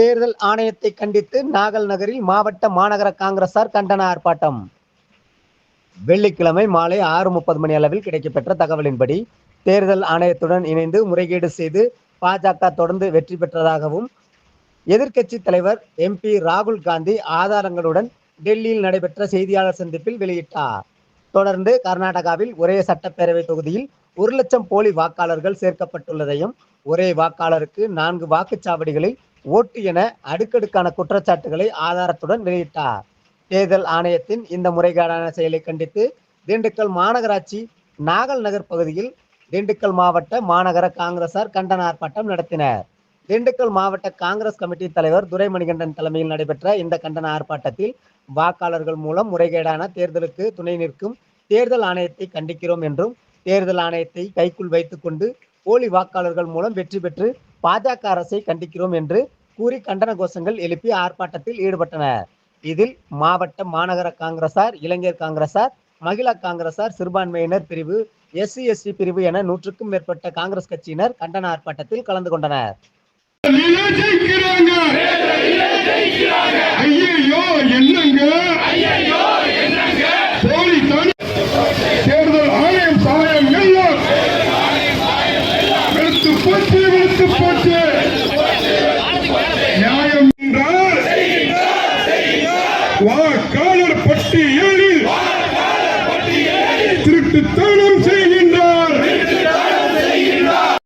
தேர்தல் ஆணையத்தை கண்டித்து நாகல் நகரில் மாவட்ட மாநகர காங்கிரசார் கண்டன ஆர்ப்பாட்டம். வெள்ளிக்கிழமை மாலை ஆறு முப்பது மணி அளவில் கிடைக்கப்பெற்ற தகவலின்படி தேர்தல் ஆணையத்துடன் இணைந்து முறைகேடு செய்து பாஜக தொடர்ந்து வெற்றி பெற்றதாகவும் எதிர்க்கட்சி தலைவர் எம்பி ராகுல் காந்தி ஆதாரங்களுடன் டெல்லியில் நடைபெற்ற செய்தியாளர் சந்திப்பில் வெளியிட்டார். தொடர்ந்து கர்நாடகாவில் ஒரே சட்டப்பேரவை தொகுதியில் ஒரு லட்சம் போலி வாக்காளர்கள் சேர்க்கப்பட்டுள்ளதையும் ஒரே வாக்காளருக்கு நான்கு வாக்குச்சாவடிகளில் ஓட்டு என அடுக்கடுக்கான குற்றச்சாட்டுகளை ஆதாரத்துடன் வெளியிட்டார். தேர்தல் ஆணையத்தின் இந்த முறைகேடான செயலை கண்டித்து திண்டுக்கல் மாநகராட்சி நாகல் நகர் பகுதியில் திண்டுக்கல் மாவட்ட மாநகர காங்கிரசார் கண்டன ஆர்ப்பாட்டம் நடத்தினர். திண்டுக்கல் மாவட்ட காங்கிரஸ் கமிட்டி தலைவர் துரைமணிகண்டன் தலைமையில் நடைபெற்ற இந்த கண்டன ஆர்ப்பாட்டத்தில் வாக்காளர்கள் மூலம் முறைகேடான தேர்தலுக்கு துணை நிற்கும் தேர்தல் ஆணையத்தை கண்டிக்கிறோம் என்றும் தேர்தல் ஆணையத்தை கைக்குள் வைத்துக்கொண்டு போலி வாக்காளர்கள் மூலம் வெற்றி பெற்று பாஜக அரசை கண்டிக்கிறோம் என்று கூறி கண்டன கோஷங்கள் எழுப்பி ஆர்ப்பாட்டத்தில் ஈடுபட்டனர். இதில் மாவட்ட மாநகர காங்கிரசார் இளைஞர் காங்கிரசார் மகிழா காங்கிரசார் சிறுபான்மையினர் பிரிவு எஸ்சி எஸ்டி பிரிவு என நூற்றுக்கும் மேற்பட்ட காங்கிரஸ் கட்சியினர் கண்டன ஆர்ப்பாட்டத்தில் கலந்து கொண்டனர். தேர்தல் ஆணையம் சாயம் எல்லாம் செத்து போச்சு நியாயம் என்றால் வாக்காளர் பட்டியலில் திருட்டு